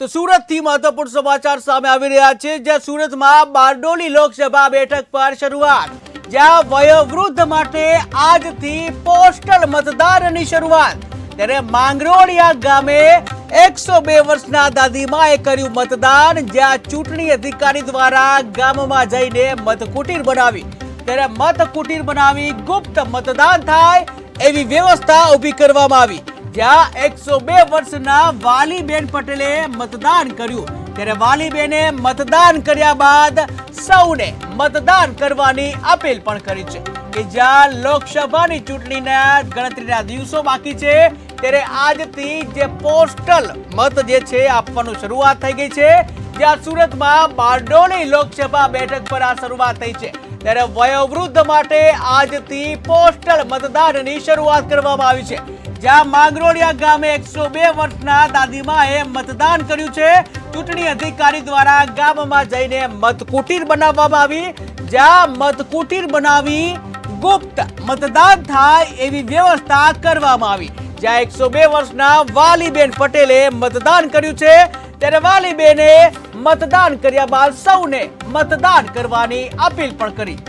તો સુરતથી મહત્વપૂર્ણ સમાચાર સામે આવી રહ્યા છે. જ્યાં સુરતમાં બારડોલી લોકસભા બેઠક પર શરૂઆત. જ્યાં વયોવૃદ્ધ માટે આજથી પોસ્ટલ મતદાનની શરૂઆત. ત્યારે માંગરોળિયા ગામે એકસો બે વર્ષના દાદીમાએ કર્યું મતદાન, જ્યાં ચૂંટણી અધિકારી દ્વારા ગામમાં જઈને મતકુટીર બનાવી. ત્યારે મતકુટીર બનાવી ગુપ્ત મતદાન થાય એવી વ્યવસ્થા ઊભી કરવામાં આવી. જ્યાં એકસો બે વર્ષના વાલીબેન પટેલે મતદાન કર્યું. ત્યારે વાલીબેને મતદાન કર્યા બાદ સૌને મતદાન કરવાની અપીલ પણ કરી છે કે જ્યાં લોકસભાની ચૂંટણીના ગણતરીના દિવસો બાકી છે, ત્યારે આજથી જે પોસ્ટલ મત જે છે આપવાનું શરૂઆત થઈ ગઈ છે, જ્યાં સુરતમાં બારડોલી લોકસભા બેઠક પર આ શરૂઆત થઈ છે. ત્યારે વયોવૃદ્ધ માટે આજથી પોસ્ટલ મતદાનની શરૂઆત કરવામાં આવી છે. જ્યાં માંગરોળિયા ગામે એકસો બે વર્ષના દાદીમાએ મતદાન કર્યું છે. ચૂંટણી અધિકારી દ્વારા ગામમાં જઈને મતકુટીર બનાવવામાં આવી. જ્યાં મતકુટીર બનાવી ગુપ્ત મતદાન થાય એવી વ્યવસ્થા કરવામાં આવી. જ્યાં એકસો બે વર્ષના વાલીબેન પટેલે મતદાન કર્યું છે. ત્યારે વાલીબેને મતદાન કર્યા બાદ સૌને મતદાન કરવાની અપીલ પણ કરી.